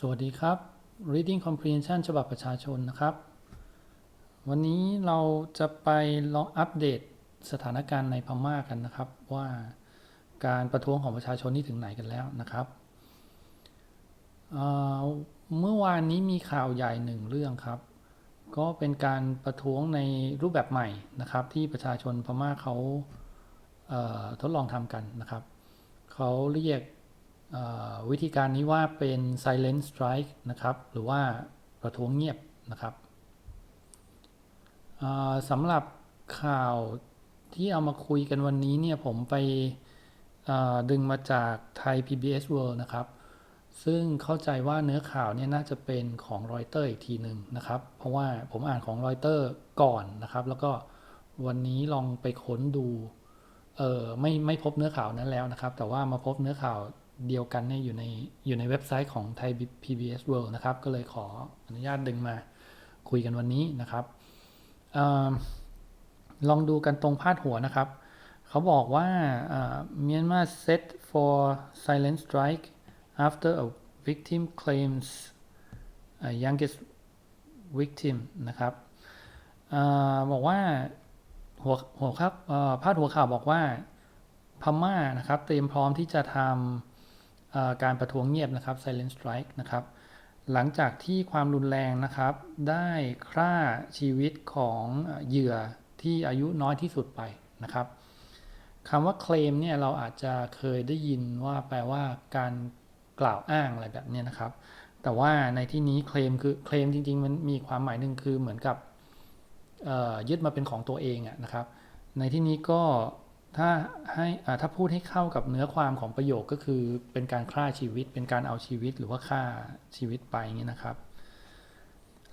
สวัสดีครับ Reading Comprehension ฉบับประชาชนนะครับ วันนี้เราจะไปลองอัปเดตสถานการณ์ในพม่ากันนะครับ ว่าการประท้วงของประชาชนนี่ถึงไหนกันแล้วนะครับเเมื่อวานนี้มีข่าวใหญ่หนึ่งเรื่องครับ ก็เป็นการประท้วงในรูปแบบใหม่นะครับ ที่ประชาชนพม่าเขาเทดลองทำกันนะครับ เขาเรียก วิธีการนี้ว่าเป็น silent strike นะครับ หรือว่าประท้วงเงียบนะครับสำหรับข่าวที่เอามาคุยกันวันนี้เนี่ยผมไปดึงมาจากไทย PBS World นะครับ ซึ่งเข้าใจว่าเนื้อข่าวเนี่ยน่าจะเป็นของรอยเตอร์อีกทีหนึ่งนะครับ เพราะว่าผมอ่านของรอยเตอร์ก่อนนะครับ แล้วก็วันนี้ลองไปค้นดู เออไม่ไม่พบเนื้อข่าวนั้นแล้วนะครับ แต่ว่ามาพบเนื้อข่าว เดียวกันเนี่ยอยู่ในอยู่ในเว็บไซต์ของไทย PBS World นะครับ ก็เลยขออนุญาตดึงมาคุยกันวันนี้นะครับออลองดูกันตรงพาดหัวนะครับ เขาบอกว่าเมียนมา set for silent strike after a victim claims a youngest victim นะครับออบอกว่าหัวหัวครับพาดหัวข่าวบอกว่าพม่านะครับ เตรียมพร้อมที่จะทำ การประท้วงเงียบนะครับ silent strike นะครับ หลังจากที่ความรุนแรงนะครับ ได้ฆ่าชีวิตของเหยื่อที่อายุน้อยที่สุดไปนะครับคำว่าเคลมเนี่ยเราอาจจะเคยได้ยินว่าแปลว่าการกล่าวอ้างอะไรแบบนี้นะครับ แต่ว่าในที่นี้เคลมคือเคลมจริงๆ มันมีความหมายหนึ่งคือเหมือนกับยึดมาเป็นของตัวเองอะนะครับ ในที่นี้ก็ ถ้าให้อ่าถ้าพูดให้เข้ากับเนื้อความของประโยคก็คือเป็นการฆ่าชีวิต เป็นการเอาชีวิตหรือว่าฆ่าชีวิตไปอย่างนี้นะครับ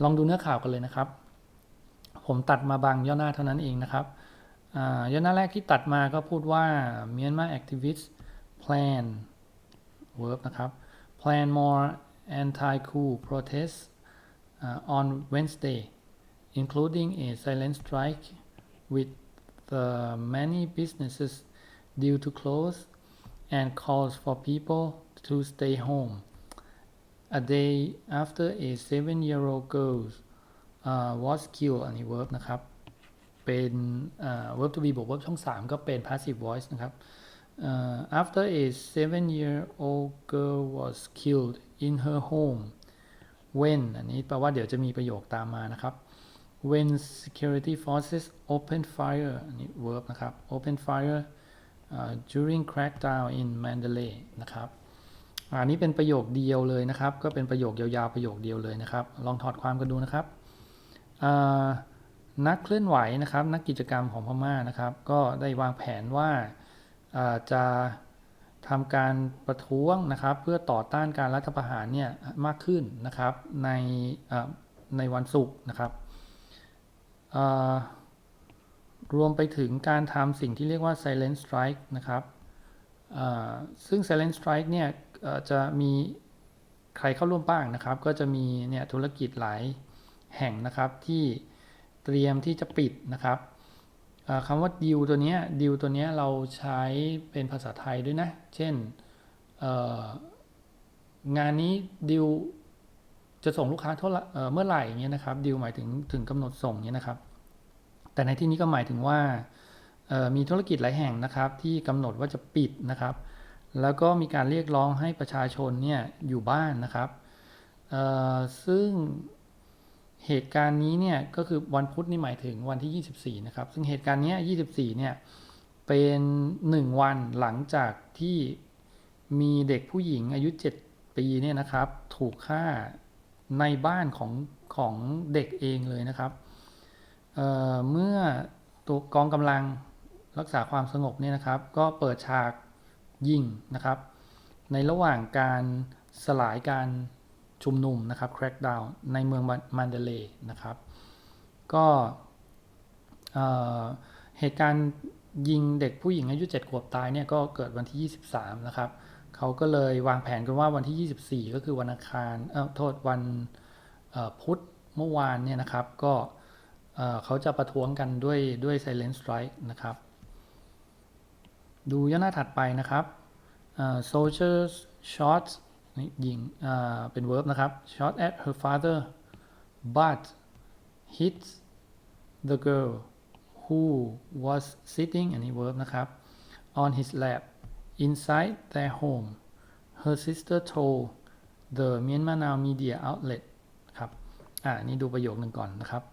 ลองดูเนื้อข่าวกันเลยนะครับ ผมตัดมาบางย่อหน้าเท่านั้นเองนะครับอ่าย่อหน้าแรกที่ตัดมาก็พูดว่า Myanmar activists plan verb นะครับ plan more anti-coup protests uh, on Wednesday including a silent strike with the many businesses due to close and calls for people to stay home. A day after a seven-year-old girl uh, was killed อันนี้ verb นะครับ เป็น uh, verb to be บวก verb ช่อง 3 ก็เป็น passive voice นะครับ uh, after a seven-year-old girl was killed in her home when อันนี้แปลว่าเดี๋ยวจะมีประโยคตามมานะครับ when security forces open fire อันนี้ verb นะครับ open fire uh, during crackdown in Mandalay นะครับอันนี้เป็นประโยคเดียวเลยนะครับ ก็เป็นประโยคยาวๆประโยคเดียวเลยนะครับ ลองถอดความกันดูนะครับ นักเคลื่อนไหวนะครับ นักกิจกรรมของพม่านะครับ ก็ได้วางแผนว่าจะทำการประท้วงนะครับ เพื่อต่อต้านการรัฐประหารเนี่ยมากขึ้นนะครับในในวันศุกร์นะครับ รวมไปถึงการทำสิ่งที่เรียกว่า silent strike นะครับซึ่ง silent strike เนี่ยจะมีใครเข้าร่วมบ้างนะครับ ก็จะมีเนี่ยธุรกิจหลายแห่งนะครับที่เตรียมที่จะปิดนะครับคำว่าดิวตัวนี้ดิวตัวนี้เราใช้เป็นภาษาไทยด้วยนะ เช่นงานนี้ดิว จะส่งลูกค้าเท่าเมื่อไหร่เงี้ยนะครับดิวหมายถึงถึงกำหนดส่งเนี้ยนะครับ แต่ในที่นี้ก็หมายถึงว่ามีธุรกิจหลายแห่งนะครับ ที่กำหนดว่าจะปิดนะครับ แล้วก็มีการเรียกร้องให้ประชาชนเนี่ยอยู่บ้านนะครับซึ่งเหตุการณ์นี้เนี่ยก็คือวันพุธนี่หมายถึงวันที่ 24 นะครับ ซึ่งเหตุการณ์นี้ย24 เนี่ยเป็นหนึ่งวันหลังจากที่มีเด็กผู้หญิงอายุ 7 ปีเนี่ยนะครับ ถูกฆ่า ในบ้านของของเด็กเองเลยนะครับเเมื่อตัวกองกำลังรักษาความสงบเนี่ยนะครับ ก็เปิดฉากยิงนะครับ ในระหว่างการสลายการชุมนุมนะครับ crackdown ในเมืองมันเดเลนะครับ ก็เอ่อเหตุการณ์ยิงเด็กผู้หญิงอายุ 7 ขวบตายเนี่ยก็เกิดวันที่ 23 นะครับ เขาก็เลยวางแผนกันว่าวันที่ 24 ก็คือวันอังคารเออโทษวันพุธเมื่อวานเนี่ยนะครับก็เขาจะประท้วงกันด้วยด้วย silent strike นะครับ ดูย่อหน้าถัดไปนะครับ soldiers shot นี่ยิงเป็น verb นะครับ shot at her father but hit the girl who was sitting อันนี้ verb นะครับ on his lap inside their home her sister told the Myanmar Now media outlet ครับ อ่า นี่ดูประโยคหนึ่งก่อนนะครับ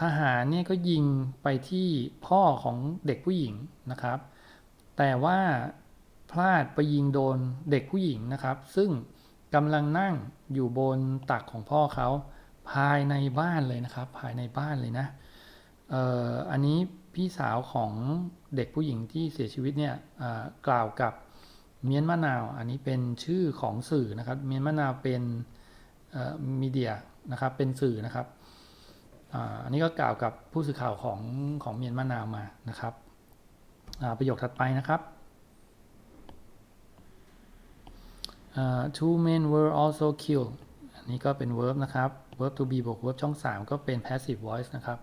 ทหารเนี่ยก็ยิงไปที่พ่อของเด็กผู้หญิงนะครับ แต่ว่าพลาดไปยิงโดนเด็กผู้หญิงนะครับ ซึ่งกำลังนั่งอยู่บนตักของพ่อเขาภายในบ้านเลยนะครับ ภายในบ้านเลยนะอออันนี้ พี่สาวของเด็กผู้หญิงที่เสียชีวิตเนี่ยกล่าวกับเมียนมะนาว อันนี้เป็นชื่อของสื่อนะครับ เมียนมะนาวเป็นมีเดียนะครับ เป็นสื่อนะครับอ,อันนี้ก็กล่าวกับผู้สื่อข่าวของของเมียนมะนาวมานะครับ ประโยคถัดไปนะครับ Uh, two men were also killed อันนี้ก็เป็น verb นะครับ verb to be บวก verb ช่อง 3 ก็เป็น passive voice นะครับ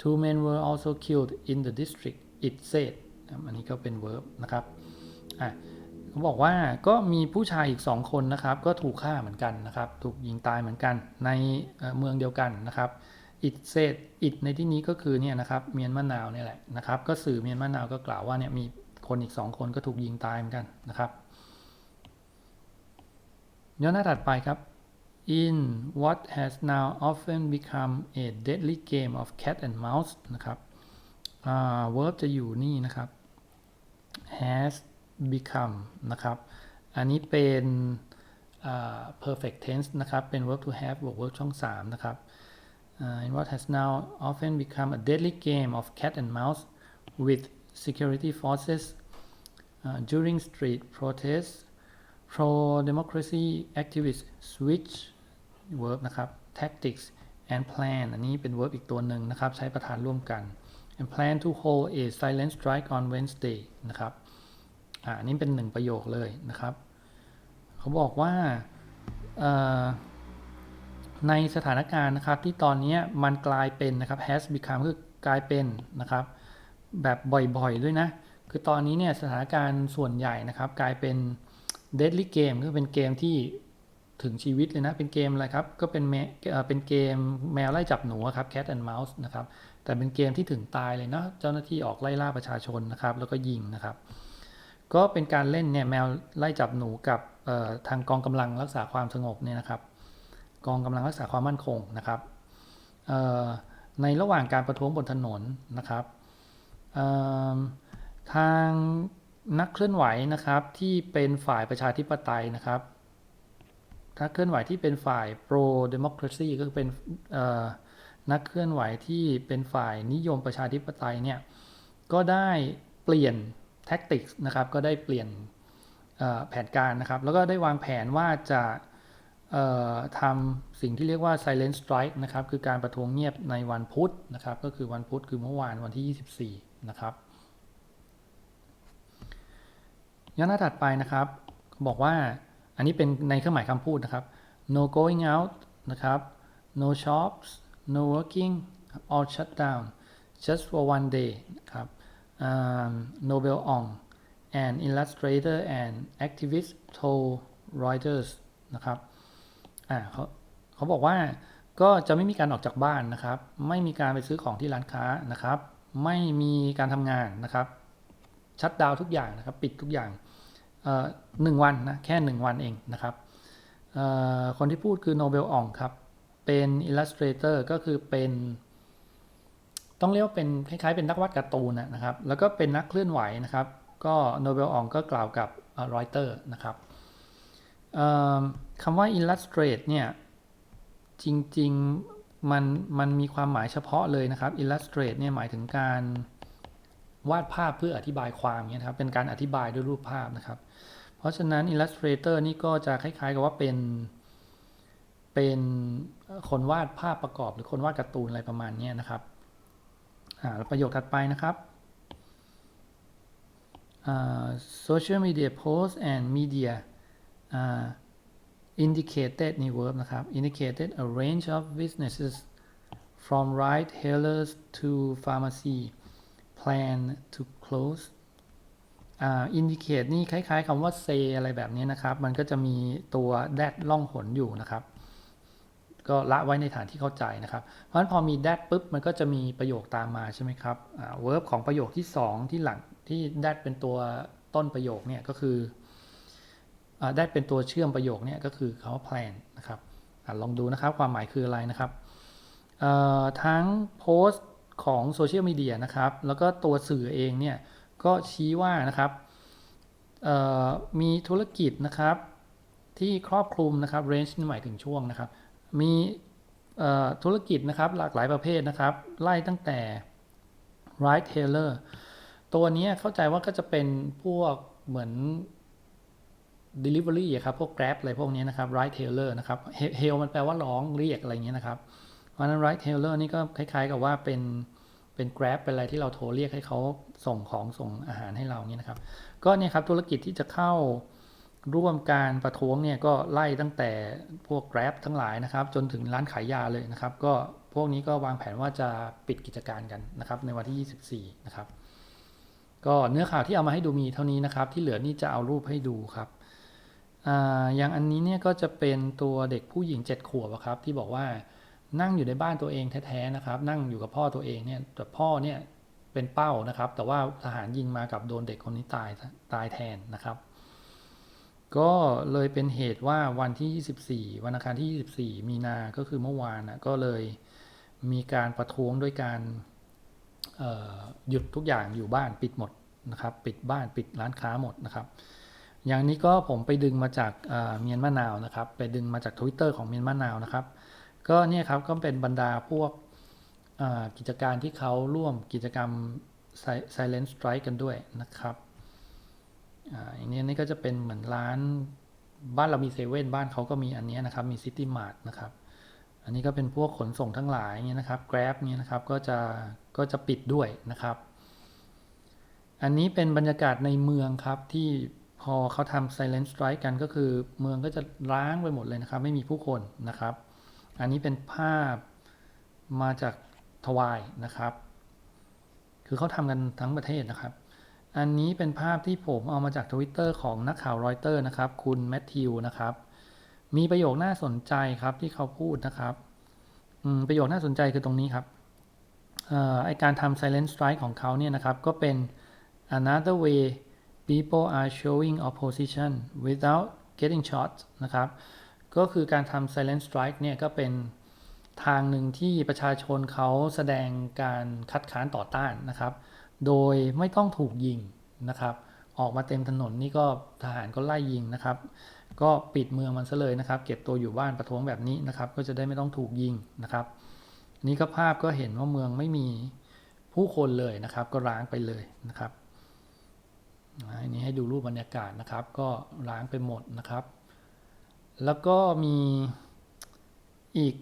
two men were also killed in the district it said อันนี้ก็เป็น verb นะครับอะเขาบอกว่าก็มีผู้ชายอีก2คนนะครับ ก็ถูกฆ่าเหมือนกันนะครับ ถูกยิงตายเหมือนกันในเมืองเดียวกันนะครับ it said it ในที่นี้ก็คือเนี่ยนะครับเมียนมะนาวเนี่ยแหละนะครับก็สื่อเมียนมะนาวก็กล่าวว่าเนี่ยมีคนอีก2คนก็ถูกยิงตายเหมือนกันนะครับย้อนหน้าถัดไปครับ in what has now often become a deadly game of cat and mouse นะครับ verb จะอยู่นี่นะครับ has become นะครับ อันนี้เป็น perfect tense นะครับ เป็น verb to have บวก verb ช่อง 3 นะครับ in what has now often become a deadly game of cat and mouse with security forces uh, during street protests pro-democracy activist switch Verb นะครับ tactics and plan อันนี้เป็น verb อีกตัวหนึ่งนะครับ ใช้ประธานร่วมกัน and plan to hold a silent strike on Wednesday นะครับอ่านี่เป็นหนึ่งประโยคเลยนะครับ เขาบอกว่าในสถานการณ์นะครับที่ตอนนี้มันกลายเป็นนะครับ has become คือกลายเป็นนะครับ แบบบ่อยๆด้วยนะ คือตอนนี้เนี่ยสถานการณ์ส่วนใหญ่นะครับ กลายเป็น deadly game ก็เป็นเกมที่ ถึงชีวิตเลยนะ เป็นเกมอะไรครับ ก็เป็นแมเป็นเกมแมวไล่จับหนูครับ cat and mouse นะครับ แต่เป็นเกมที่ถึงตายเลยเนาะ เจ้าหน้าที่ออกไล่ล่าประชาชนนะครับ แล้วก็ยิงนะครับ ก็เป็นการเล่นเนี่ยแมวไล่จับหนูกับทางกองกำลังรักษาความสงบเนี่ยนะครับ กองกำลังรักษาความมั่นคงนะครับ ในระหว่างการประท้วงบนถนนนะครับ ทางนักเคลื่อนไหวนะครับที่เป็นฝ่ายประชาธิปไตยนะครับ นักเคลื่อนไหวที่เป็นฝ่าย pro democracy ก็คือเป็นนักเคลื่อนไหวที่เป็นฝ่ายนิยมประชาธิปไตยเนี่ยก็ได้เปลี่ยน tactics นะครับก็ได้เปลี่ยนแผนการนะครับ แล้วก็ได้วางแผนว่าจะทำสิ่งที่เรียกว่า silent strike นะครับ คือการประท้วงเงียบในวันพุธนะครับ ก็คือวันพุธคือเมื่อวานวันที่ 24 นะครับย้อนหน้าถัดไปนะครับ บอกว่า อันนี้เป็นในเครื่องหมายคำพูดนะครับ no going out นะครับ no shops no working all shut down just for one day ครับ um, Nobel Ong an illustrator and activist told Reuters นะครับอ่าเขาเขาบอกว่าก็จะไม่มีการออกจากบ้านนะครับ ไม่มีการไปซื้อของที่ร้านค้านะครับ ไม่มีการทำงานนะครับ ชัดดาวทุกอย่างนะครับ ปิดทุกอย่าง หนึ่งวันนะแค่หนึ่งวันเองนะครับคนที่พูดคือโนเบลอ่องครับ เป็นอิลลัสเตรเตอร์ก็คือเป็น ต้องเรียกว่าเป็นคล้ายๆเป็นนักวาดการ์ตูนนะครับ แล้วก็เป็นนักเคลื่อนไหวนะครับ ก็โนเบลอ่องก็กล่าวกับรอยเตอร์นะครับคำว่า illustrate เนี่ยจริง ๆ มันมันมีความหมายเฉพาะเลยนะครับ illustrate เนี่ยหมายถึงการ วาดภาพเพื่ออธิบายความเนี่ยครับเป็นการอธิบายด้วยรูปภาพนะครับ เพราะฉะนั้น Illustrator นี่ก็จะคล้ายๆ กับว่าเป็น เป็นคนวาดภาพประกอบ หรือคนวาดการ์ตูนอะไรประมาณนี้นะครับประโยคถัดไปนะครับ uh, social media posts and media uh, indicated นี่ verb นะครับ indicated a range of businesses from retailers to pharmacy plan to close อ่า indicate นี่คล้ายๆคำว่า say อะไรแบบนี้นะครับ มันก็จะมีตัว that ล่องหนอยู่นะครับ ก็ละไว้ในฐานที่เข้าใจนะครับ เพราะฉะนั้นพอมี that ปุ๊บ มันก็จะมีประโยคตามมาใช่ไหมครับ verb ของประโยคที่ 2 ที่หลังที่ that เป็นตัวต้นประโยคเนี่ยก็คือ that เป็นตัวเชื่อมประโยคเนี่ยก็คือคำว่า plan นะครับอลองดูนะครับความหมายคืออะไรนะครับทั้งโพสต์ ของโซเชียลมีเดียนะครับ แล้วก็ตัวสื่อเองเนี่ย ก็ชี้ว่านะครับมีธุรกิจนะครับ ที่ครอบคลุมนะครับ range นี่หมายถึงช่วงนะครับ มีธุรกิจนะครับหลากหลายประเภทนะครับ ไล่ตั้งแต่ ride hailer ตัวนี้เข้าใจว่าก็จะเป็นพวกเหมือน delivery ครับ พวก grab อะไรพวกนี้นะครับ ride hailer นะครับ hail มันแปลว่าร้องเรียกอะไรอย่างเงี้ยนะครับ เพราะนั้น ride hailer นี่ก็คล้าย ๆ กับว่าเป็นเป็น grab เป็นอะไรที่เราโทรเรียกให้เขาส่งของส่งอาหารให้เราเนี่ยนะครับ ก็เนี่ยครับธุรกิจที่จะเข้าร่วมการประท้วงเนี่ยก็ไล่ตั้งแต่พวก grab ทั้งหลายนะครับ จนถึงร้านขายยาเลยนะครับ ก็พวกนี้ก็วางแผนว่าจะปิดกิจการกันนะครับ ในวันที่ 24 นะครับ ก็เนื้อข่าวที่เอามาให้ดูมีเท่านี้นะครับ ที่เหลือนี่จะเอารูปให้ดูครับออย่างอันนี้เนี่ยก็จะเป็นตัวเด็กผู้หญิง 7 ขวบครับที่บอกว่า นั่งอยู่ในบ้านตัวเองแท้ๆนะครับ นั่งอยู่กับพ่อตัวเองเนี่ยแต่พ่อเนี่ยเป็นเป้านะครับ แต่ว่าทหารยิงมากับโดนเด็กคนนี้ตายตายแทนนะครับ ก็เลยเป็นเหตุว่าวันที่ 24 วันอังคารที่ 24 มีนาก็คือเมื่อวานนะก็เลยมีการประท้วงด้วยการหยุดทุกอย่างอยู่บ้านปิดหมดนะครับ ปิดบ้านปิดร้านค้าหมดนะครับ อย่างนี้ก็ผมไปดึงมาจากเอ่อเมียนมะนาวนะครับ ไปดึงมาจาก Twitter ของเมียนมะนาวนะครับ ก็เนี่ยครับก็เป็นบรรดาพวกกิจการที่เขาร่วมกิจกรรม Silent Strike กันด้วยนะครับอ่าอย่างนี้นี่ก็จะเป็นเหมือนร้านบ้านเรามีเซเว่นบ้านเขาก็มีอันนี้นะครับ มีซิตี้มาร์ทนะครับ อันนี้ก็เป็นพวกขนส่งทั้งหลายเงี้ยนะครับ Grab เงี้ยนะครับก็จะก็จะปิดด้วยนะครับ อันนี้เป็นบรรยากาศในเมืองครับที่พอเขาทำ Silent Strike กันก็คือเมืองก็จะร้างไปหมดเลยนะครับ ไม่มีผู้คนนะครับ อันนี้เป็นภาพมาจากทวายนะครับ คือเขาทำกันทั้งประเทศนะครับ อันนี้เป็นภาพที่ผมเอามาจาก Twitter ของนักข่าวรอยเตอร์นะครับ คุณแมทธิวนะครับ มีประโยคน่าสนใจครับที่เขาพูดนะครับ ประโยคน่าสนใจคือตรงนี้ครับออไอการทำ silent strike ของเขาเนี่ยนะครับ ก็เป็น another way people are showing opposition without getting shot นะครับ ก็คือการทำ silent strike เนี่ยก็เป็นทางหนึ่งที่ประชาชนเขาแสดงการคัดค้านต่อต้านนะครับ โดยไม่ต้องถูกยิงนะครับ ออกมาเต็มถนนนี่ก็ทหารก็ไล่ยิงนะครับ ก็ปิดเมืองมันซะเลยนะครับ เก็บตัวอยู่บ้านประท้วงแบบนี้นะครับ ก็จะได้ไม่ต้องถูกยิงนะครับ นี่ก็ภาพก็เห็นว่าเมืองไม่มีผู้คนเลยนะครับ ก็ร้างไปเลยนะครับอันนี้ให้ดูรูปบรรยากาศนะครับ ก็ร้างไปหมดนะครับ แล้วก็มีอีก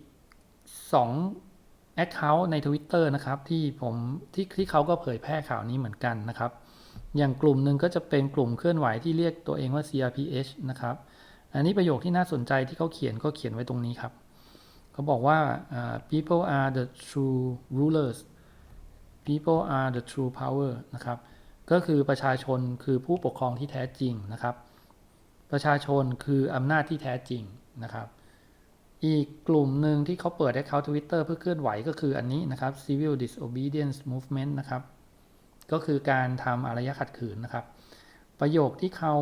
2 Account ใน Twitter นะครับ ที่ผมที่ที่เขาก็เผยแพร่ข่าวนี้เหมือนกันนะครับ อย่างกลุ่มหนึ่งก็จะเป็นกลุ่มเคลื่อนไหวที่เรียกตัวเองว่า CRPH นะครับ อันนี้ประโยคที่น่าสนใจที่เขาเขียนก็เขียนไว้ตรงนี้ครับ เขาบอกว่าอ่า people are the true rulers people are the true power นะครับ ก็คือประชาชนคือผู้ปกครองที่แท้จริงนะครับ ประชาชนคืออำนาจที่แท้จริงนะครับ อีกกลุ่มหนึ่งที่เขาเปิดให้เขาทวิตเตอร์เพื่อเคลื่อนไหวก็คืออันนี้นะครับ civil disobedience movement นะครับ ก็คือการทำอารยะขัดขืนนะครับ ประโยคที่เขา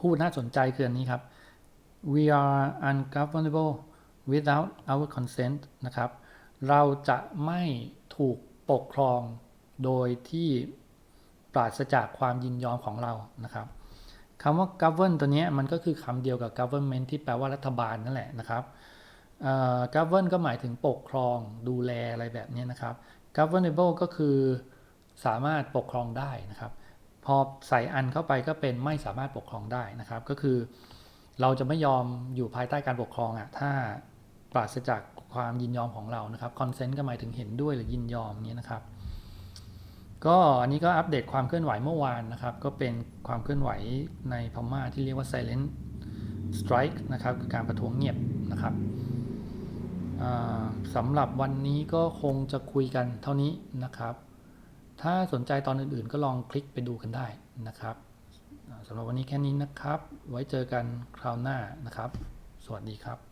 พูดน่าสนใจคืออันนี้ครับ we are ungovernable without our consent นะครับ เราจะไม่ถูกปกครองโดยที่ปราศจากความยินยอมของเรานะครับ คำว่า govern ตัวนี้มันก็คือคำเดียวกับ government ที่แปลว่ารัฐบาลนั่นแหละนะครับ govern ก็หมายถึงปกครองดูแลอะไรแบบนี้นะครับ governable ก็คือสามารถปกครองได้นะครับ พอใส่อันเข้าไปก็เป็นไม่สามารถปกครองได้นะครับ ก็คือ เราจะไม่ยอมอยู่ภายใต้การปกครองอะ่ะถ้าปราศจากความยินยอมของเรานะครับ consent ก็หมายถึงเห็นด้วยหรือยินยอมนี้นะครับ ก็อันนี้ก็อัปเดตความเคลื่อนไหวเมื่อวานนะครับ ก็เป็นความเคลื่อนไหวในพม่าที่เรียกว่า silent strike นะครับคือการประท้วงเงียบนะครับสำหรับวันนี้ก็คงจะคุยกันเท่านี้นะครับ ถ้าสนใจตอนอื่นๆ ก็ลองคลิกไปดูกันได้นะครับสำหรับวันนี้แค่นี้นะครับ ไว้เจอกันคราวหน้านะครับ สวัสดีครับ